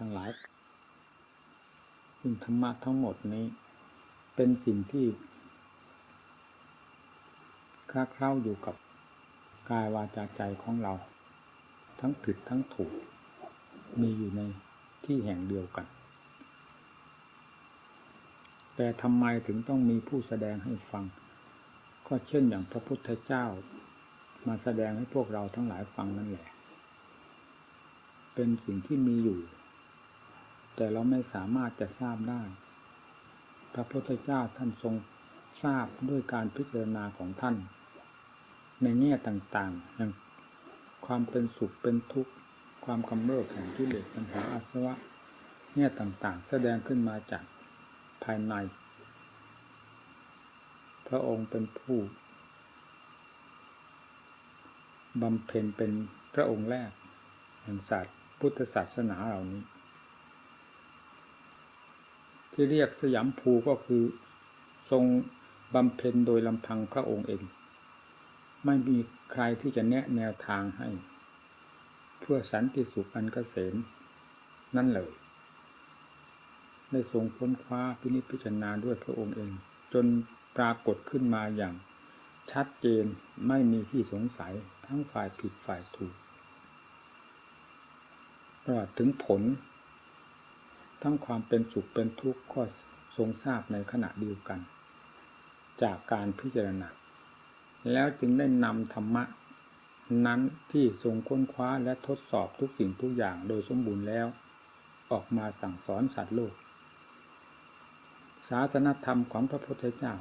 ทั้งหลายซึ่งธรรมะทั้งหมดนี้ เป็นสิ่งที่คลาเคล้าอยู่กับกายวาจาใจของเรา ทั้งผิดทั้งถูก มีอยู่ในที่แห่งเดียวกัน แต่ทำไมถึงต้องมีผู้แสดงให้ฟัง ก็เช่นอย่างพระพุทธเจ้า มาแสดงให้พวกเราทั้งหลายฟังนั่นแหละ เป็นสิ่งที่มีอยู่ แต่เราไม่สามารถจะทราบได้ พระพุทธเจ้าท่านทรงทราบด้วยการพิจารณาของท่าน ในแง่ต่างๆอย่างความเป็นสุขเป็นทุกข์ ความกำเริบแห่งกิเลสปัญหาอาสวะแง่ต่างๆ แสดงขึ้นมาจากภายใน พระองค์เป็นผู้บำเพ็ญเป็นพระองค์แรกแห่งศาสตร์พุทธศาสนาเหล่านี้ ที่เรียกสยามภูก็คือทรงบำเพ็ญโดยลำพังพระองค์เอง ไม่มีใครที่จะแนะแนวทางให้ เพื่อสันติสุขอันกเกษมนั่นเลยได้ทรงค้นคว้าพินิจพิจารณาด้วยพระองค์เอง จนปรากฏขึ้นมาอย่างชัดเจนไม่มีที่สงสัยทั้งฝ่ายผิดฝ่ายถูกตลอดถึงผล ทั้งความเป็นสุขเป็นทุกข์ก็ทรงทราบในขณะเดียวกัน จากการพิจารณาแล้วจึงได้นำธรรมะ นั้นที่ทรงค้นคว้าและทดสอบทุกสิ่งทุกอย่างโดยสมบูรณ์แล้ว ออกมาสั่งสอนสัตว์โลก ศาสนธรรมของพระพุทธเจ้า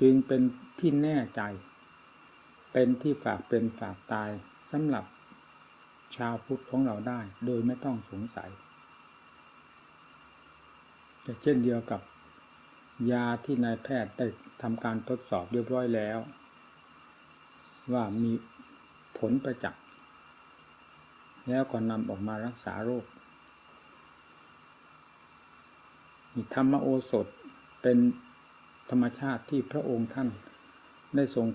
จึงเป็นที่แน่ใจ เป็นที่ฝากเป็นฝากตายสำหรับชาวพุทธของเราได้โดยไม่ต้องสงสัย แต่เช่นเดียวกับยาที่นายแพทย์ได้ทำการทดสอบเรียบร้อยแล้ว ว่ามีผลประจักษ์แล้วก็นำออกมารักษาโรคธรรมโอสถเป็นธรรมชาติที่พระองค์ท่านได้ทรง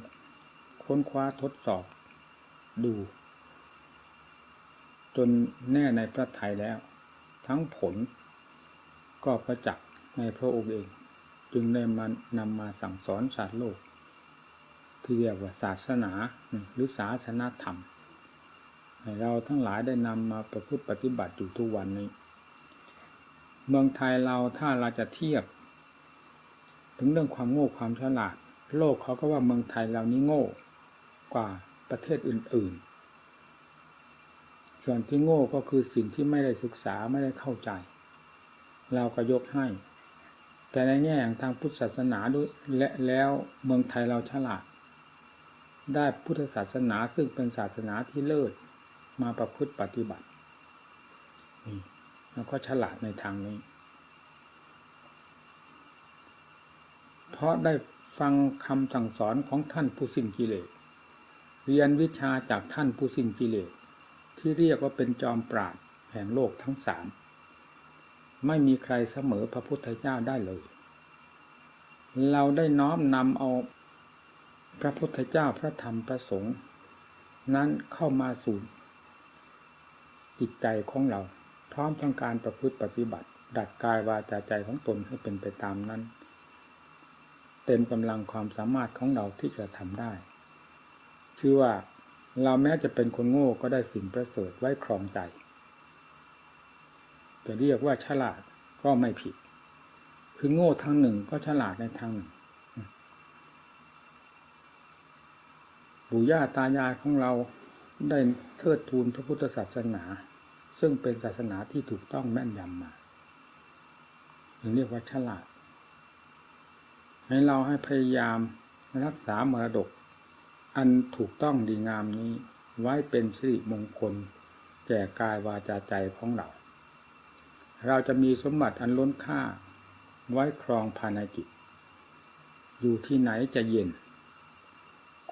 ค้นคว้าทดสอบดู จนแน่ในพระทัยแล้ว ทั้งผล ก็ประจักษ์ในพระองค์เอง จึงได้มานำมาสั่งสอนสาตร์โลก ที่เรียกว่าศาสนาหรือศาสนาธรรมให้เราทั้งหลายได้นำมาประพฤติปฏิบัติอยู่ทุกวันนี้ เมืองไทยเราถ้าเราจะเทียบ ถึงเรื่องความโง่ความฉลาด โลกเขาก็ว่าเมืองไทยเรานี้โง่กว่าประเทศอื่น ๆ ส่วนที่โง่ก็คือสิ่งที่ไม่ได้ศึกษาไม่ได้เข้าใจ เราก็ยกให้ แต่ในแง่ทางพุทธศาสนาด้วยและแล้วเมืองไทยเราฉลาด ได้พุทธศาสนาซึ่งเป็นศาสนาที่เลิศมาประพฤติปฏิบัตินี่แล้วก็ฉลาดในทางนี้ เพราะได้ฟังคำสั่งสอนของท่านผู้สิ้นกิเลสเรียนวิชาจากท่านผู้สิ้นกิเลสที่เรียกว่าเป็นจอมปราดแห่งโลกทั้งสาม ไม่มีใครเสมอพระพุทธเจ้าได้เลย เราได้น้อมนำเอาพระพุทธเจ้าพระธรรมพระสงฆ์นั้นเข้ามาสู่จิตใจของเรา พร้อมทั้งการประพฤติปฏิบัติ ดัดกายวาจาใจของตนให้เป็นไปตามนั้น เต็มกำลังความสามารถของเราที่จะทำได้ ชื่อว่าเราแม้จะเป็นคนโง่ก็ได้สิ่งประเสริฐไว้ครองใจ จะเรียกว่าฉลาดก็ไม่ผิด คือโง่ทางหนึ่งก็ฉลาดในทางหนึ่งปู่ย่าตายายของเราได้เทิดทูนพระพุทธศาสนา ซึ่งเป็นศาสนาที่ถูกต้องแม่นยำมาถึงเรียกว่าฉลาด ให้เราให้พยายามรักษามรดก อันถูกต้องดีงามนี้ไว้เป็นสิริมงคล แก่กายวาจาใจของเรา เราจะมีสมบัติอันล้นค่า ไว้ครองภายในจิต อยู่ที่ไหนจะเย็น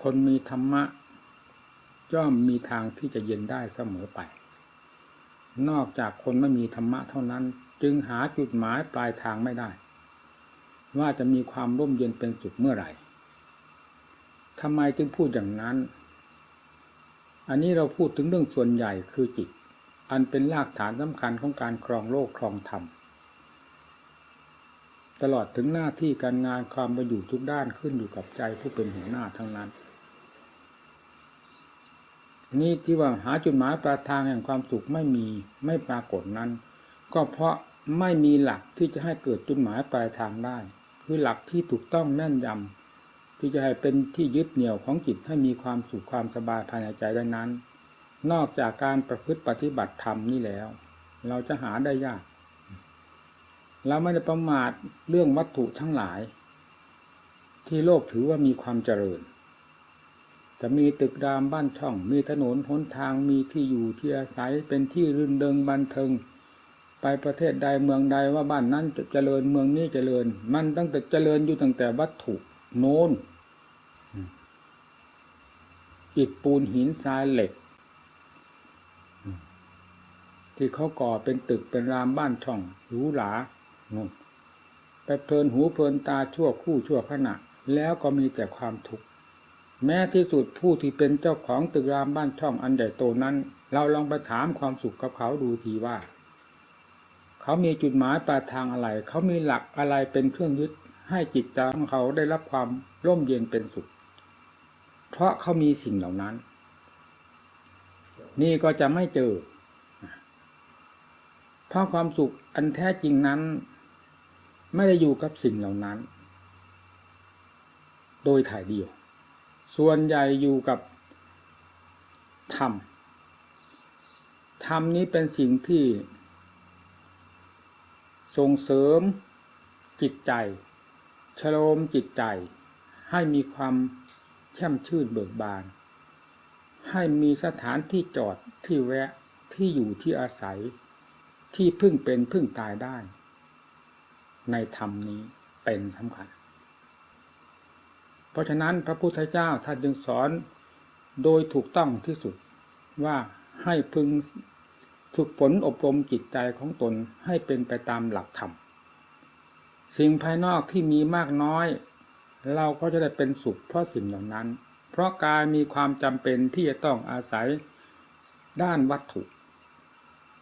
คนมีธรรมะย่อมมีทางที่จะเย็นได้เสมอไป นอกจากคนไม่มีธรรมะเท่านั้น จึงหาจุดหมายปลายทางไม่ได้ ว่าจะมีความร่มเย็นเป็นสุดเมื่อไหร่ทำไมจึงพูดอย่างนั้น อันนี้เราพูดถึงเรื่องส่วนใหญ่คือจิต อันเป็นรากฐานสำคัญของการครองโลกครองธรรม ตลอดถึงหน้าที่การงานความประอยู่ทุกด้านขึ้นอยู่กับใจผู้เป็นหัวหน้าทั้งนั้น นี่ที่ว่าหาจุดหมายปลายทางแห่งความสุขไม่มีไม่ปรากฏนั้น ก็เพราะไม่มีหลักที่จะให้เกิดจุดหมายปลายทางได้ คือหลักที่ถูกต้องแม่นยำที่จะให้เป็นที่ยึดเหนี่ยวของจิตให้มีความสุขความสบายภายในใจได้นั้น นอกจากการประพฤติปฏิบัติธรรมนี่แล้ว เราจะหาได้ยาก เราไม่ได้ประมาทเรื่องวัตถุทั้งหลาย ที่โลกถือว่ามีความเจริญ จะมีตึกรามบ้านช่อง มีถนนหนทางมีที่อยู่ที่อาศัยเป็นที่รื่นเริงบันเทิงไปประเทศใดเมืองใดว่าบ้านนั้นจะเจริญเมืองนี้เจริญ มันตั้งแต่เจริญอยู่ตั้งแต่วัตถุโน้นอิฐปูนหินทรายเหล็ก ที่เขาก่อเป็นตึกเป็นรามบ้านช่องหรูหราไปเพลินหูเพลินตาชั่วคู่ชั่วขณะ แล้วก็มีแต่ความทุกข์แม้ที่สุดผู้ที่เป็นเจ้าของตึกรามบ้านช่องอันใหญ่โตนั้น เราลองไปถามความสุขกับเขาดูทีว่า เขามีจุดหมายปลายทางอะไร เขามีหลักอะไรเป็นเครื่องยึดให้จิตใจของเขาได้รับความร่มเย็นเป็นสุข เพราะเขามีสิ่งเหล่านั้น นี่ก็จะไม่เจอ ราะความสุขอันแท้จริงนั้น ไม่ได้อยู่กับสิ่งเหล่านั้น โดยถ่ายเดียว ส่วนใหญ่อยู่กับธรรม ธรรมนี้เป็นสิ่งที่ ส่งเสริมจิตใจ ชโลมจิตใจ ให้มีความแช่มชื่นเบิกบาน ให้มีสถานที่จอดที่แวะที่อยู่ที่อาศัย ที่พึ่งเป็นพึ่งตายได้ ในธรรมนี้เป็นสำคัญ เพราะฉะนั้นพระพุทธเจ้าท่านจึงสอนโดยถูกต้องที่สุดว่าให้พึงฝึกฝนอบรมจิตใจของตนให้เป็นไปตามหลักธรรม สิ่งภายนอกที่มีมากน้อย เราก็จะได้เป็นสุขเพราะสิ่งเหล่านั้น เพราะกายมีความจำเป็นที่จะต้องอาศัยด้านวัตถุ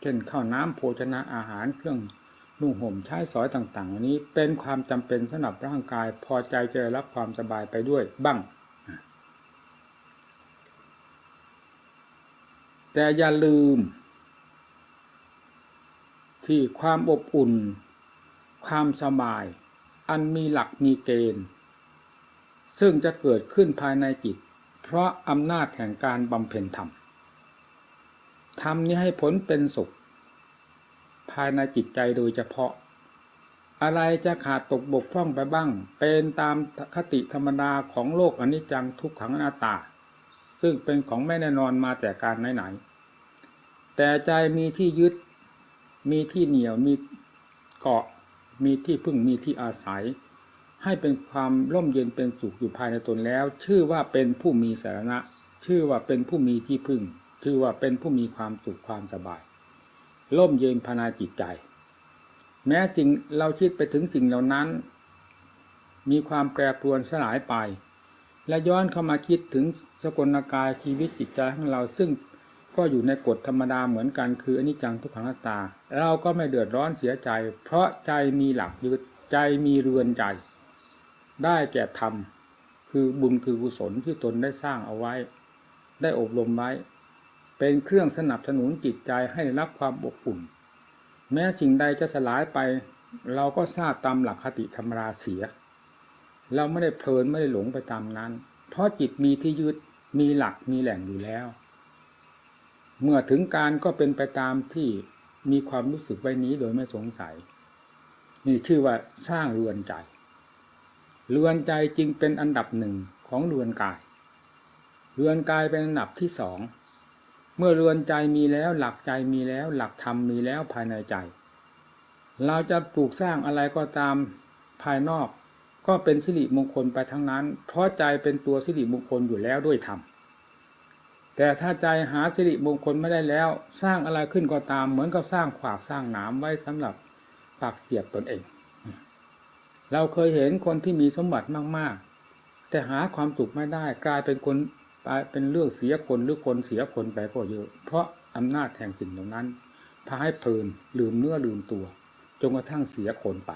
เช่นข้าวน้ำโภชนะอาหารเครื่องนุ่งห่มใช้สอยต่างๆนี้เป็นความจำเป็นสำหรับร่างกายพอใจจะรับความสบายไปด้วยบ้าง แต่อย่าลืม ที่ความอบอุ่น ความสบาย อันมีหลักมีเกณฑ์ ซึ่งจะเกิดขึ้นภายในจิต เพราะอำนาจแห่งการบำเพ็ญธรรม ธรรมนี้ให้ผลเป็นสุข ภายในจิตใจโดยเฉพาะ อะไรจะขาดตกบกพร่องไปบ้าง เป็นตามคติธรรมดาของโลกอนิจจังทุกขังอนัตตา ซึ่งเป็นของไม่แน่นอนมาแต่การไหนๆแต่ใจมีที่ยึด มีที่เหนียวมีเกาะ มีที่พึ่งมีที่อาศัย ให้เป็นความร่มเย็นเป็นสุขอยู่ภายในตนแล้ว ชื่อว่าเป็นผู้มีสาระชื่อว่าเป็นผู้มีที่พึ่ง ชื่อว่าเป็นผู้มีความสุขความสบาย ร่มเย็นภายในจิตใจ แม้สิ่งเราคิดไปถึงสิ่งเหล่านั้น มีความแปรปรวนสลายไป และย้อนเข้ามาคิดถึงสกลกายชีวิตจิตใจของเราซึ่งก็อยู่ในกฎธรรมดาเหมือนกันคืออนิจจังทุกขังตา เราก็ไม่เดือดร้อนเสียใจ เพราะใจมีหลักยึดใจมีเรือนใจ ได้แก่ธรรมคือบุญคือกุศลที่ตนได้สร้างเอาไว้ ได้อบรมไว้ เป็นเครื่องสนับสนุนจิตใจให้ได้รับความอบอุ่น แม้สิ่งใดจะสลายไป เราก็ทราบตามหลักคติธรรมราเสีย เราไม่ได้เพลินไม่ได้หลงไปตามนั้น เพราะจิตมีที่ยึดมีหลักมีแหล่งอยู่แล้ว เมื่อถึงการก็เป็นไปตามที่มีความรู้สึกไว้นี้โดยไม่สงสัย นี่ชื่อว่าสร้างเรือนใจเรือนใจจึงเป็นอันดับหนึ่งของเรือนกาย เรือนกายเป็นอันดับที่สอง เมื่อเรือนใจมีแล้วหลักใจมีแล้ว หลักธรรมมีแล้วภายในใจ เราจะปลูกสร้างอะไรก็ตามภายนอก ก็เป็นสิริมงคลไปทั้งนั้น เพราะใจเป็นตัวสิริมงคลอยู่แล้วด้วยธรรมแต่ถ้าใจหาสิริมงคลไม่ได้แล้ว สร้างอะไรขึ้นก็ตาม เหมือนกับสร้างขวากสร้างหนามไว้สำหรับปากเสียบตนเอง เราเคยเห็นคนที่มีสมบัติมากๆ แต่หาความสุขไม่ได้กลายเป็นคน เป็นเรื่องเสียคนหรือคนเสียคนไปก็เยอะ เพราะอำนาจแห่งสิ่งเหล่านั้นพาให้เพลินลืมเนื้อลืมตัวจนกระทั่งเสียคนไป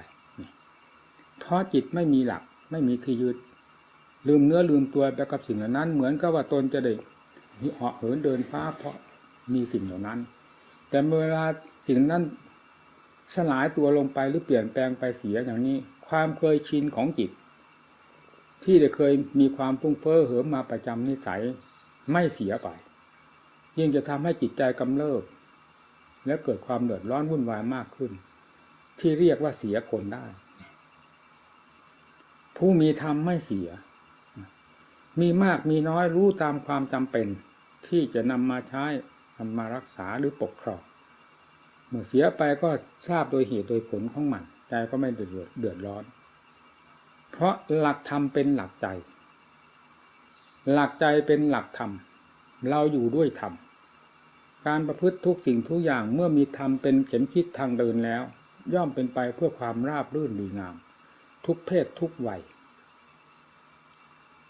เพราะจิตไม่มีหลักไม่มีที่ยึดลืมเนื้อลืมตัวไปกับสิ่งเหล่านั้น เหมือนกับว่าตนจะได้เหาะเหินเดินฟ้าเพราะมีสิ่งเหล่านั้น แต่เวลาสิ่งนั้นสลายตัวลงไปหรือเปลี่ยนแปลงไปเสียอย่างนี้ ความเคยชินของจิต ที่ได้เคยมีความฟุ้งเฟ้อเหิมมาประจำนิสัยไม่เสียไปยิ่งจะทำให้จิตใจกำเริบ และเกิดความเดือดร้อนวุ่นวายมากขึ้น ที่เรียกว่าเสียคนได้ ผู้มีธรรมไม่เสีย มีมากมีน้อยรู้ตามความจำเป็น ที่จะนำมาใช้นำมารักษาหรือปกครองเมื่อเสียไปก็ทราบโดยเหตุโดยผลของมันใจก็ไม่เดือดเดือดร้อน เพราะหลักธรรมเป็นหลักใจ หลักใจเป็นหลักธรรม เราอยู่ด้วยธรรม การประพฤติทุกสิ่งทุกอย่างเมื่อมีธรรมเป็นเข็มคิดทางเดินแล้ว ย่อมเป็นไปเพื่อความราบรื่นดีงาม ทุกเพศทุกวัย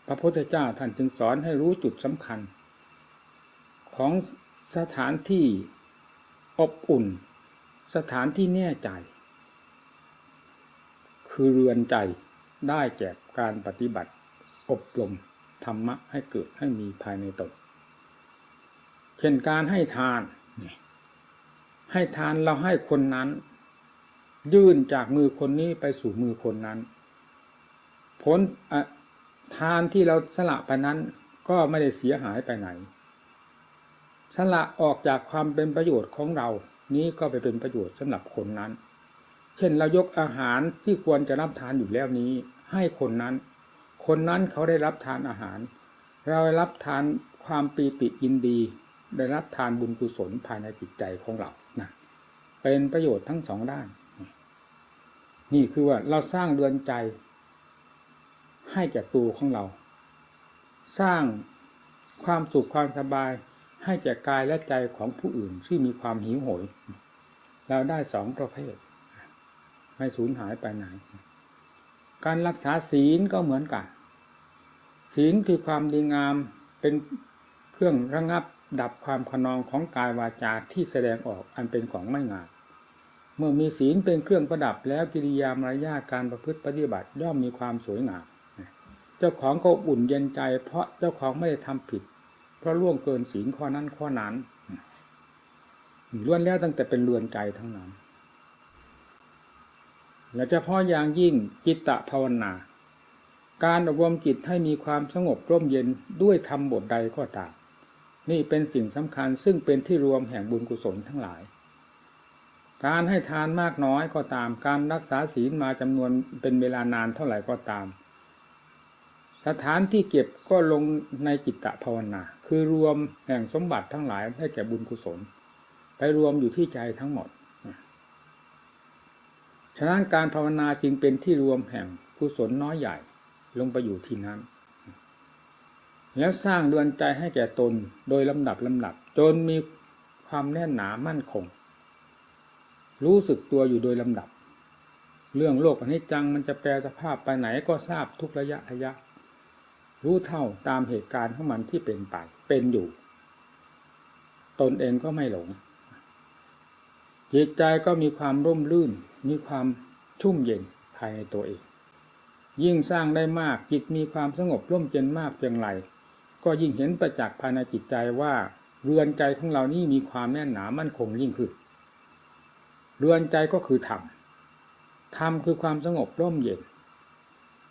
พระพุทธเจ้าท่านจึงสอนให้รู้จุดสำคัญ ของสถานที่อบอุ่น สถานที่แน่ใจ คือเรือนใจ ได้แก่การปฏิบัติ อบรมธรรมะให้เกิดให้มีภายในตนเช่นการให้ทาน ให้ทานเราให้คนนั้น ยื่นจากมือคนนี้ไปสู่มือคนนั้น ผลทานที่เราสละไปนั้นก็ไม่ได้เสียหายไปไหน สละออกจากความเป็นประโยชน์ของเรานี้ก็ไปเป็นประโยชน์สำหรับคนนั้น เช่นเรายกอาหารที่ควรจะรับทานอยู่แล้วนี้ ให้คนนั้น คนนั้นเขาได้รับทานอาหาร เราได้รับทานความปีติยินดี ได้รับทานบุญกุศลภายในจิตใจของเรานะเป็นประโยชน์ทั้งสองด้าน นี่คือว่าเราสร้างเรือนใจ ให้แก่ตัวของเรา สร้างความสุขความสบายให้แก่กายและใจของผู้อื่นที่มีความหิวโหย เราได้สองประเภท ไม่สูญหายไปไหน การรักษาศีลก็เหมือนกัน ศีลคือความดีงามเป็นเครื่องระงับดับความขนองของกายวาจาที่แสดงออกอันเป็นของไม่งาม เมื่อมีศีลเป็นเครื่องประดับแล้วกิริยามารยาการประพฤติปฏิบัติย่อมมีความสวยงาม เจ้าของก็อุ่นเย็นใจ เพราะเจ้าของไม่ได้ทำผิด เพราะล่วงเกินศีลข้อนั้นข้อนั้นล้วนแล้วตั้งแต่เป็นเรือนใจทั้งนั้น และเฉพาะอย่างยิ่งจิตตภาวนา การอบรมจิตให้มีความสงบร่มเย็นด้วยธรรมบทใดก็ตาม นี่เป็นสิ่งสำคัญซึ่งเป็นที่รวมแห่งบุญกุศลทั้งหลาย การให้ทานมากน้อยก็ตาม การรักษาศีลมาจำนวนเป็นเวลานานเท่าไหร่ก็ตาม สถานที่เก็บก็ลงในจิตตภาวนา คือรวมแห่งสมบัติทั้งหลายให้แก่บุญกุศล ไปรวมอยู่ที่ใจทั้งหมด ฉะนั้นการภาวนาจึงเป็นที่รวมแห่งกุศลน้อยใหญ่ลงไปอยู่ที่นั้น แล้วสร้างเรือนใจให้แก่ตนโดยลำดับลำดับจนมีความแน่นหนามั่นคง รู้สึกตัวอยู่โดยลำดับ เรื่องโลกอนิจจังมันจะแปลสภาพไปไหนก็ทราบทุกระยะระยะ รู้เท่าตามเหตุการณ์ของมันที่เป็นไปเป็นอยู่ ตนเองก็ไม่หลง จิตใจก็มีความร่มรื่น มีความชุ่มเย็นภายในตัวเอง ยิ่งสร้างได้มากจิตมีความสงบร่มเย็นมากเพียงไรก็ยิ่งเห็นประจักษ์ภายในจิตใจว่าเรือนใจของเรานี่มีความแน่นหนามั่นคงยิ่งขึ้นเรือนใจก็คือธรรมธรรมคือความสงบร่มเย็น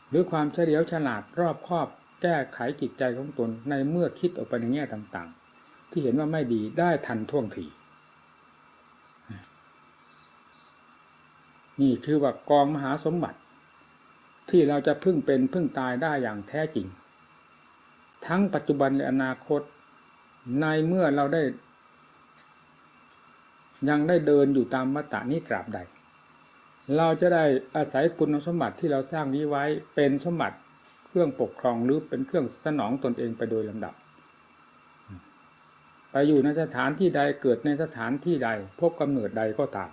หรือความเฉลียวฉลาดรอบคอบแก้ไขจิตใจของตนในเมื่อคิดออกไปในแง่ต่างๆ ที่เห็นว่าไม่ดีได้ทันท่วงที นี่คือว่ากองมหาสมบัติ ที่เราจะพึ่งเป็นพึ่งตายได้อย่างแท้จริง ทั้งปัจจุบันและอนาคต ในเมื่อเราได้ ยังได้เดินอยู่ตามมัตตานี้ตราบใด เราจะได้อาศัยคุณสมบัติที่เราสร้างนี้ไว้เป็นสมบัติเครื่องปกครองหรือเป็นเครื่องสนองตนเองไปโดยลำดับไปอยู่ในสถานที่ใดเกิดในสถานที่ใดพบกำเนิดใดก็ตาม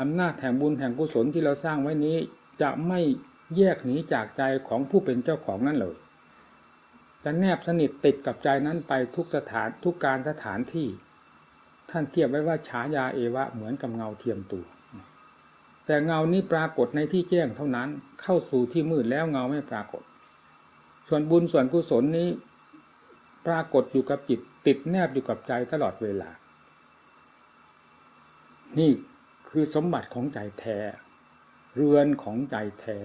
อำนาจแห่งบุญแห่งกุศลที่เราสร้างไว้นี้ จะไม่แยกหนีจากใจของผู้เป็นเจ้าของนั่นเลยจะแนบสนิทติดกับใจนั้นไปทุกสถานทุกการสถานที่ ท่านเทียบไว้ว่าฉายาเอวะเหมือนกับเงาเทียมตัว แต่เงานี้ปรากฏในที่แจ้งเท่านั้นเข้าสู่ที่มืดแล้วเงาไม่ปรากฏ ส่วนบุญส่วนกุศลนี้ ปรากฏอยู่กับจิตติดแนบอยู่กับใจตลอดเวลา นี่ คือสมบัติของใจแท้ เรือนของใจแท้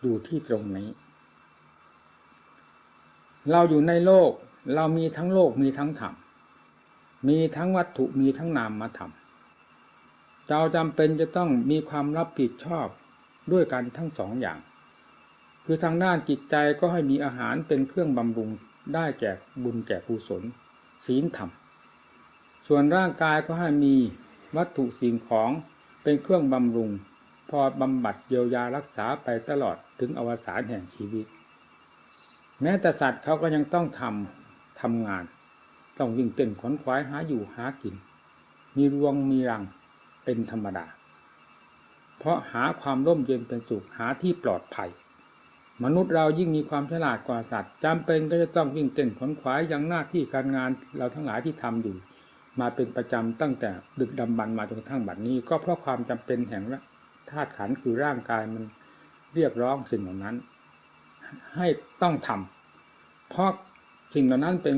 อยู่ที่ตรงนี้ เราอยู่ในโลกเรามีทั้งโลกมีทั้งธรรมมีทั้งวัตถุมีทั้งนามมาธรรมเราจำเป็นจะต้องมีความรับผิดชอบด้วยกันทั้งสองอย่าง คือทางด้านจิตใจก็ให้มีอาหารเป็นเครื่องบำรุงได้แก่บุญแก่กุศลศีลธรรม ส่วนร่างกายก็ให้มี วัตถุสิ่งของเป็นเครื่องบำรุง พอบำบัดเยียวยารักษาไปตลอดถึงอวสานแห่งชีวิต แม้แต่สัตว์เขาก็ยังต้องทำทำงาน ต้องวิ่งเต้นขนขวายหาอยู่หากิน มีรวงมีรังเป็นธรรมดา เพราะหาความร่มเย็นเป็นสุขหาที่ปลอดภัย มนุษย์เรายิ่งมีความฉลาดกว่าสัตว์จำเป็นก็จะต้องวิ่งเต้นขนขวายอย่างหน้าที่การงานเราทั้งหลายที่ทำอยู่ มาเป็นประจำตั้งแต่ดึกดำบรรพ์มาจนกระทั่งบัดนี้ ก็เพราะความจำเป็นแห่งธาตุขันคือร่างกายมันเรียกร้องสิ่งเหล่านั้น ให้ต้องทำเพราะสิ่งเหล่านั้นเป็น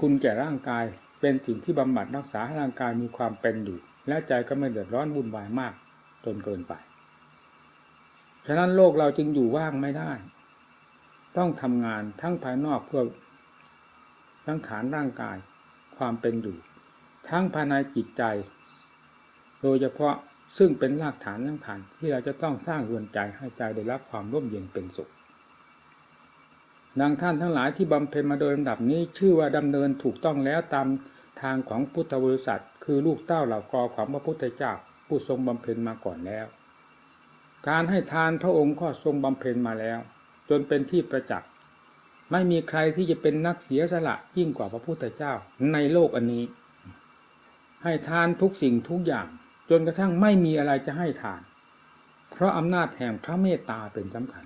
คุณแก่ร่างกายเป็นสิ่งที่บำบัดรักษาให้ร่างกายมีความเป็นอยู่ และใจก็ไม่เดือดร้อนวุ่นวายมากจนเกินไปฉะนั้นโลกเราจึงอยู่ว่างไม่ได้ ต้องทำงานทั้งภายนอกเพื่อสังขารร่างกาย ความเป็นอยู่ ทั้งภายในจิตใจ โดยเฉพาะซึ่งเป็นรากฐานสำคัญที่เราจะต้องสร้างเรือนใจให้ใจได้รับความร่มเย็นเป็นสุขดังท่านทั้งหลายที่บำเพ็ญมาโดยลำดับนี้ชื่อว่าดำเนินถูกต้องแล้วตามทางของพุทธบริษัท คือลูกเต้าเหล่ากอของพระพุทธเจ้าผู้ทรงบำเพ็ญมาก่อนแล้ว การให้ทานพระองค์ก็ทรงบำเพ็ญมาแล้ว จนเป็นที่ประจักษ์ ไม่มีใครที่จะเป็นนักเสียสละยิ่งกว่าพระพุทธเจ้าในโลกอันนี้ ให้ทานทุกสิ่งทุกอย่าง จนกระทั่งไม่มีอะไรจะให้ทาน เพราะอำนาจแห่งพระเมตตาเป็นสำคัญ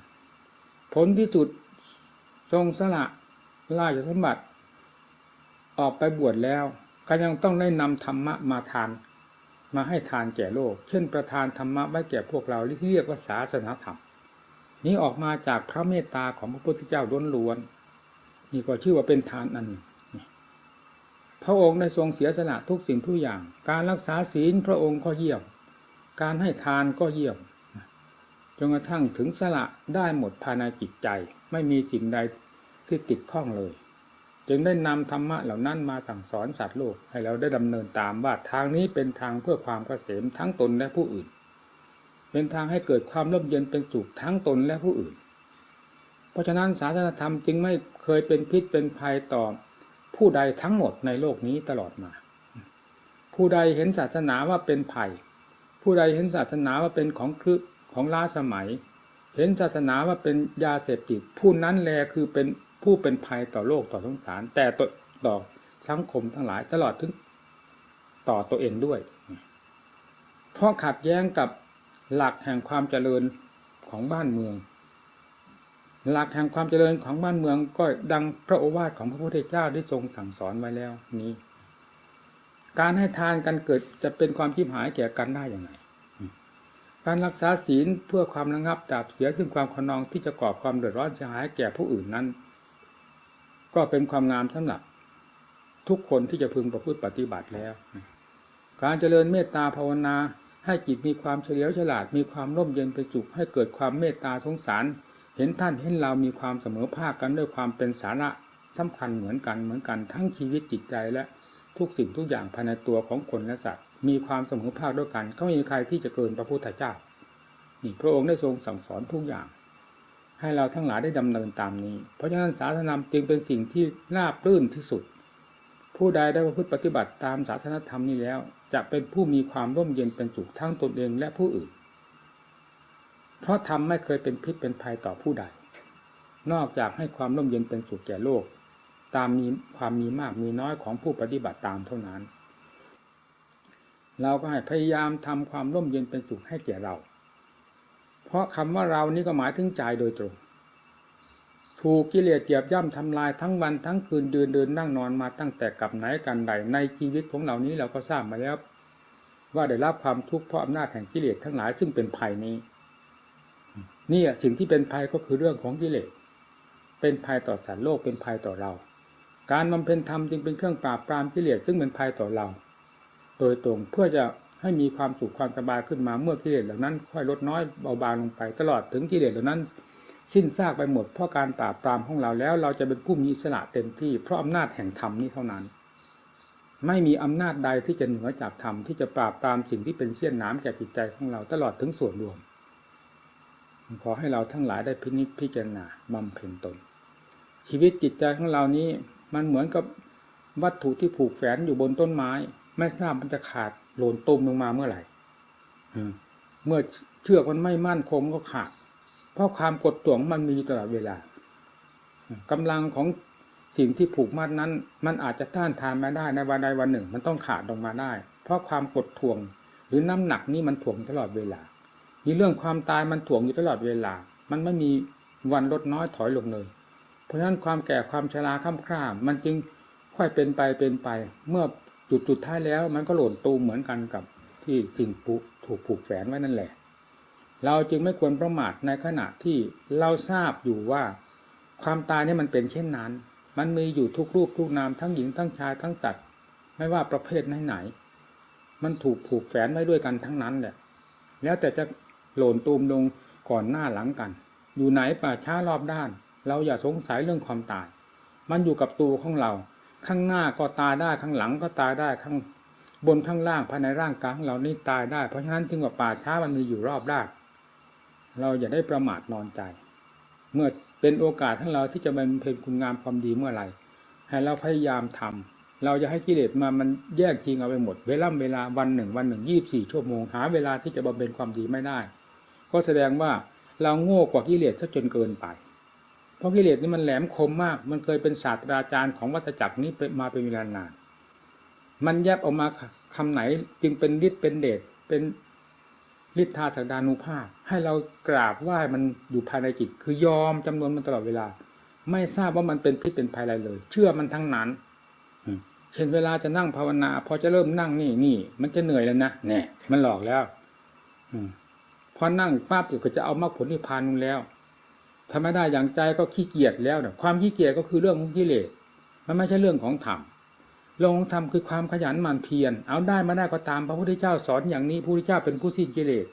ผลที่สุดทรงสละราชสมบัติ ออกไปบวชแล้วก็ยังต้องได้นำธรรมะมาทาน มาให้ทานแก่โลก เช่นประทานธรรมะไว้แก่พวกเราที่เรียกว่าศาสนาธรรม นี้ออกมาจากพระเมตตาของพระพุทธเจ้าล้วนๆ นี่ก็ชื่อว่าเป็นทานอันหนึ่งพระองค์ได้ทรงเสียสละทุกสิ่งทุกอย่าง การรักษาศีลพระองค์ก็เยี่ยม การให้ทานก็เยี่ยมจนกระทั่งถึงสละได้หมดภายในจิตใจ ไม่มีสิ่งใดที่ติดข้องเลย จึงได้นำธรรมะเหล่านั้นมาสั่งสอนสัตว์โลกให้เราได้ดำเนินตามว่าทางนี้เป็นทางเพื่อความเกษมทั้งตนและผู้อื่น เป็นทางให้เกิดความร่มเย็นเป็นสุขทั้งตนและผู้อื่น เพราะฉะนั้นศาสนธรรมจึงไม่ เคยเป็นพิษเป็นภัยต่อผู้ใดทั้งหมดในโลกนี้ตลอดมา ผู้ใดเห็นศาสนาว่าเป็นภัย ผู้ใดเห็นศาสนาว่าเป็นของคลึของล้าสมัย เห็นศาสนาว่าเป็นยาเสพติดผู้นั้นแลคือเป็นผู้เป็นภัยต่อโลกต่อสงสาร แต่ต่อต่อสังคมทั้งหลายตลอดถึงต่อตัวเองด้วย เพราะขัดแย้งกับหลักแห่งความเจริญของบ้านเมือง หลักแห่งความเจริญของบ้านเมืองก็ดังพระโอวาทของพระพุทธเจ้าได้ทรงสั่งสอนไว้แล้วนี้ การให้ทานกันเกิดจะเป็นความชิบหายแก่กันได้อย่างไรการรักษาศีลเพื่อความระงับดับเสียซึ่งความขนองที่จะก่อความเดือดร้อนเสียหายแก่ผู้อื่นนั้น ก็เป็นความงามสำหรับ ทุกคนที่จะพึงประพฤติปฏิบัติแล้ว การเจริญเมตตาภาวนาให้จิตมีความเฉลียวฉลาดมีความร่มเย็นเป็นสุขให้เกิดความเมตตาสงสาร เห็นท่านเห็นเรามีความเสมอภาคกันด้วยความเป็นสาระสำคัญเหมือนกันเหมือนกันทั้งชีวิตจิตใจและทุกสิ่งทุกอย่างภายในตัวของคนและสัตว์ มีความเสมอภาคด้วยกันก็ไม่มีใครที่จะเกินพระพุทธเจ้านี่พระองค์ได้ทรงสั่งสอนทุกอย่าง ให้เราทั้งหลายได้ดำเนินตามนี้ เพราะฉะนั้นศาสนาจึงเป็นสิ่งที่ราบรื่นที่สุด ผู้ใดได้ประพฤติปฏิบัติตามศาสนธรรมนี้แล้ว จะเป็นผู้มีความร่มเย็นเป็นสุขทั้งตนเองและผู้อื่น เพราะธรรมไม่เคยเป็นพิษเป็นภัยต่อผู้ใด นอกจากให้ความร่มเย็นเป็นสุขแก่โลก ตามมีความมีมากมีน้อยของผู้ปฏิบัติตามเท่านั้น เราก็ให้พยายามทำความร่มเย็นเป็นสุขให้แก่เรา เพราะคำว่าเรานี่ก็หมายถึงใจโดยตรง ถูกกิเลสเหยียบย่ำทำลายทั้งวันทั้งคืนเดินเดินนั่งนอนมาตั้งแต่กับไหนกันใดในชีวิตของเหล่านี้เราก็ทราบมาแล้วว่าได้รับความทุกข์เพราะอำนาจแห่งกิเลสทั้งหลายซึ่งเป็นภัยนี้ นี่สิ่งที่เป็นภัยก็คือเรื่องของกิเลสเป็นภัยต่อสัตว์โลกเป็นภัยต่อเรา การบำเพ็ญธรรมจึงเป็นเครื่องปราบปรามกิเลสซึ่งเป็นภัยต่อเรา โดยตรงเพื่อจะให้มีความสุขความสบายขึ้นมาเมื่อกิเลสเหล่านั้น ค่อยลดน้อยเบาบางลงไป ตลอดถึงกิเลสเหล่านั้น สิ้นซากไปหมดเพราะการปราบปรามของเราแล้ว เราจะเป็นผู้มีอิสระเต็มที่เพราะอำนาจแห่งธรรมนี้เท่านั้น ไม่มีอำนาจใดที่จะเหนือจากธรรมที่จะปราบปรามสิ่งที่เป็นเสี้ยนน้ำแก่จิตใจของเราตลอดถึงส่วนรวม ขอให้เราทั้งหลายได้พินิจพิจารณาบำเพ็ญตน ชีวิตจิตใจของเรานี้มันเหมือนกับวัตถุที่ผูกแฝนอยู่บนต้นไม้ ไม่ทราบมันจะขาดหล่นตุมลงมาเมื่อไหร่เมื่อเชือกมันไม่มั่นคงก็ขาด เพราะความกดต่วงมันมีตลอดเวลากำลังของสิ่งที่ผูกมัดนั้น มันอาจจะต้านทานมาได้ในวันใดวันหนึ่ง มันต้องขาดลงมาได้ เพราะความกดท่วง หรือน้ำหนักนี่มันถ่วงตลอดเวลา มีเรื่องความตายมันถ่วงอยู่ตลอดเวลา มันไม่มีวันลดน้อยถอยลงเลย เพราะฉะนั้นความแก่ความชราข้ามคร่ามมันจึงค่อยเป็นไปเป็นไป เมื่อจุดจุดท้ายแล้ว มันก็หล่นตูมเหมือนกันกับที่สิ่งผูถูกผูกแฝงไว้นั่นแหละ เราจึงไม่ควรประมาทในขณะที่เราทราบอยู่ว่า ความตายนี่มันเป็นเช่นนั้น มันมีอยู่ทุกรูปทุกนามทั้งหญิงทั้งชายทั้งสัตว์ ไม่ว่าประเภทไหนไหน มันถูกผูกแฝงไว้ด้วยกันทั้งนั้นแหละ แล้วแต่จะ หล่นตูมลงก่อนหน้าหลังกัน อยู่ไหนป่าช้ารอบด้าน เราอย่าสงสัยเรื่องความตาย มันอยู่กับตัวของเรา ข้างหน้าก็ตายได้ข้างหลังก็ตายได้ข้างบนข้างล่างภายในร่างกายของเรานี่ตายได้ เพราะฉะนั้นจึงว่าป่าช้ามันมีอยู่รอบด้านเราอย่าได้ประมาทนอนใจ เมื่อเป็นโอกาสของเราที่จะบำเพ็ญคุณงามความดีเมื่อไหร่ให้เราพยายามทำเราจะให้กิเลสมามันแยกทิ้งเอาไปหมด เวลาเวลาวันหนึ่งวันหนึ่งยี่บสี่ชั่วโมงหาเวลาที่จะบำเพ็ญความดีไม่ได้ ก็แสดงว่าเราโง่กว่ากิเลสซะจนเกินไป เพราะกิเลสนี่มันแหลมคมมาก มันเคยเป็นศาสตราจารย์ของวัฏจักรนี้มาเป็นเวลานาน มันแยบออกมาคำไหนจึงเป็นฤทธิ์เป็นเดชเป็นฤทธาสักดานุภาพ ให้เรากราบไหว้มันอยู่ภายในจิต คือยอมจำนวนมันตลอดเวลา ไม่ทราบว่ามันเป็นพิษเป็นภัยอะไรเลย เชื่อมันทั้งนั้นเช่นเวลาจะนั่งภาวนา พอจะเริ่มนั่งนี่นี่มันจะเหนื่อยแล้วนะแน่มันหลอกแล้ว อืม พอนั่งปั๊บอยู่ก็จะเอามรรคผลนิพพานนู่นแล้วทำไม่ได้อย่างใจก็ขี้เกียจแล้วเนี่ยความขี้เกียจก็คือเรื่องของกิเลสมันไม่ใช่เรื่องของธรรมเรื่องของธรรมคือความขยันหมั่นเพียรเอาได้มาได้ก็ตามพระพุทธเจ้าสอนอย่างนี้พระพุทธเจ้าเป็นผู้สิ้นกิเลส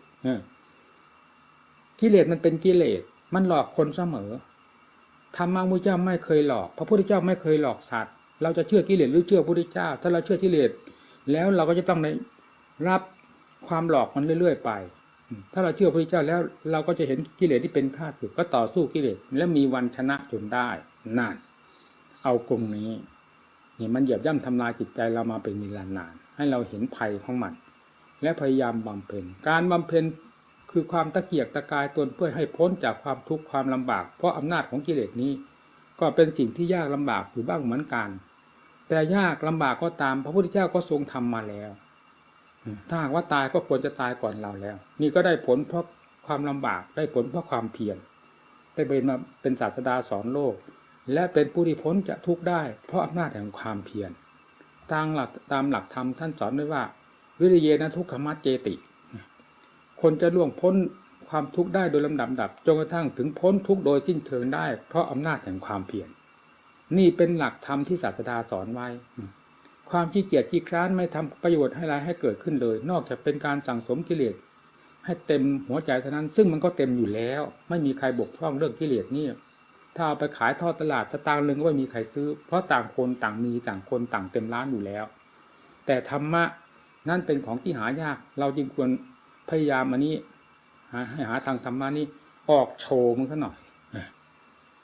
กิเลสมันเป็นกิเลสมันหลอกคนเสมอธรรมะพระพุทธเจ้าไม่เคยหลอก พระพุทธเจ้าไม่เคยหลอกสัตว์เราจะเชื่อกิเลสหรือเชื่อพระพุทธเจ้า ถ้าเราเชื่อกิเลสแล้วเราก็จะต้องได้รับความหลอกมันเรื่อยๆไป ถ้าเราเชื่อพระพุทธเจ้าแล้วเราก็จะเห็นกิเลสที่เป็นข้าศึกก็ต่อสู้กิเลสและมีวันชนะจนได้นั่นเอากรงนี้นี่มันเหยียบย่ำทำลายจิตใจเรามาเป็นเวลานาน ให้เราเห็นภัยของมัน และพยายามบำเพ็ญการบำเพ็ญคือความตะเกียกตะกายตนเพื่อให้พ้นจากความทุกข์ความลำบาก เพราะอำนาจของกิเลสนี้ ก็เป็นสิ่งที่ยากลำบากอยู่บ้างเหมือนกัน แต่ยากลำบากก็ตามพระพุทธเจ้าก็ทรงทำมาแล้ว ถ้าหากว่าตายก็ควรจะตายก่อนเราแล้ว นี่ก็ได้ผลเพราะความลำบากได้ผลเพราะความเพียรได้เป็นมาเป็นศาสดาสอนโลก และเป็นผู้ที่พ้นจะทุกข์ได้ เพราะอำนาจแห่งความเพียรตามหลักตามหลักธรรมท่านสอนไว้ว่า วิริเยนะทุกขมัจเจติ คนจะล่วงพ้นความทุกข์ได้โดยลำดับดับจนกระทั่งถึงพ้นทุกข์โดยสิ้นเชิงได้ เพราะอำนาจแห่งความเพียรนี่เป็นหลักธรรมที่ศาสดาสอนไว้ ความขี้เกียจขี้คร้านไม่ทำประโยชน์ให้ไรให้เกิดขึ้นเลย นอกจากเป็นการสั่งสมกิเลสให้เต็มหัวใจเท่านั้น ซึ่งมันก็เต็มอยู่แล้ว ไม่มีใครบกพร่องเรื่องกิเลสนี่ถ้าเอาไปขายทอดตลาดสตางค์หนึ่งก็ไม่มีใครซื้อ เพราะต่างคนต่างมีต่างคนต่างเต็มร้านอยู่แล้ว แต่ธรรมะนั่นเป็นของที่หายาก เราจึงควรพยายามอันนี้หาให้หาทางธรรมะนี้ออกโชว์มันซะหน่อย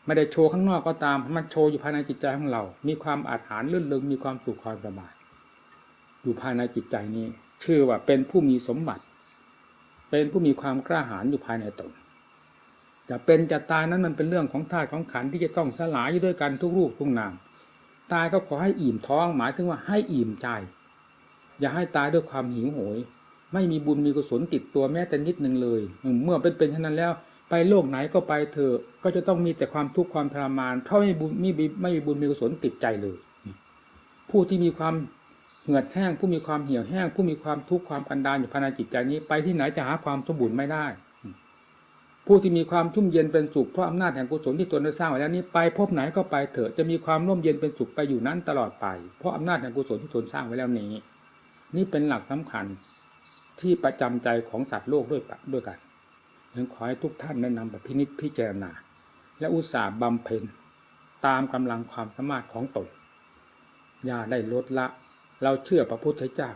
ไม่ได้โชว์ข้างนอกก็ตามมันโชว์อยู่ภายในจิตใจของเรา มีความอาถรรพ์ลื่นลึงมีความสุขความสบายอยู่ภายในจิตใจนี้ ชื่อว่าเป็นผู้มีสมบัติ เป็นผู้มีความกล้าหาญอยู่ภายในตนจะเป็นจะตายนั้นมันเป็นเรื่องของธาตุของขันที่จะต้องสลายอยู่ด้วยกันทุกรูปทุกนามตายก็ขอให้อิ่มท้องหมายถึงว่าให้อิ่มใจ อย่าให้ตายด้วยความหิวโหย ไม่มีบุญมีกุศลติดตัวแม้แต่นิดหนึ่งเลย เมื่อเป็นเป็นเช่นนั้นแล้ว ไปโลกไหนก็ไปเถอะก็จะต้องมีแต่ความทุกข์ความทรมาน เพราะไม่มีบุญไม่มีไม่มีบุญมีกุศลติดใจเลย ผู้ที่มีความเหือดแห้ง ผู้มีความเหี่ยวแห้ง ผู้มีความทุกข์ความกันดารอยู่ภายในจิตใจนี้ ไปที่ไหนจะหาความสมบูรณ์ไม่ได้ ผู้ที่มีความชุ่มเย็นเป็นสุขเพราะอำนาจแห่งกุศลที่ตนได้สร้างไว้แล้วนี้ไปพบไหนก็ไปเถอะจะมีความร่มเย็นเป็นสุขไปอยู่นั้นตลอดไปเพราะอำนาจแห่งกุศลที่ตนสร้างไว้แล้วนี้ นี่เป็นหลักสำคัญที่ประจำใจของสัตว์โลกด้วยด้วยกัน จึงขอให้ทุกท่านได้นำไปพินิจพิจารณา และอุตสาห์บำเพ็ญตามกำลังความสามารถของตนอย่าได้ลดละ เราเชื่อพระพุทธเจ้า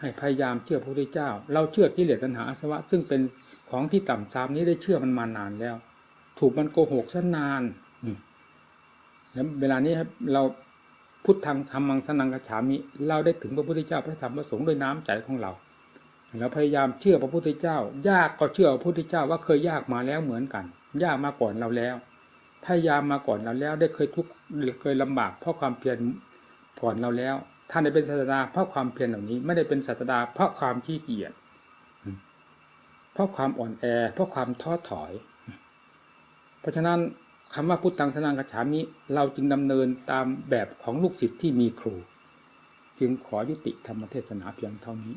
ให้พยายามเชื่อพระพุทธเจ้า เราเชื่อกิเลสตัณหาอาสวะ ซึ่งเป็นของที่ต่ำทรามนี้ได้เชื่อมันมานานแล้ว ถูกมันโกหกซะนานแล้วเวลานี้เราพุทธังธรรมังสนังกระฉามิ เราได้ถึงพระพุทธเจ้าพระธรรมพระสงฆ์ด้วยน้ำใจของเรา แล้วพยายามเชื่อพระพุทธเจ้า ยากก็เชื่อพระพุทธเจ้าว่าเคยยากมาแล้วเหมือนกัน ยากมาก่อนเราแล้ว พยายามมาก่อนเราแล้ว ได้เคยทุกข์เคยลำบากเพราะความเพียรก่อนเราแล้วท่านได้เป็นศาสดาเพราะความเพียรเหล่านี้ไม่ได้เป็นศาสดาเพราะความขี้เกียจเพราะความอ่อนแอ เพราะความท้อถอย เพราะฉะนั้นคำว่าพุทธังสนังกัจฉามิเราจึงดำเนินตามแบบของลูกศิษย์ที่มีครู จึงขอยุติธรรมเทศนาเพียงเท่านี้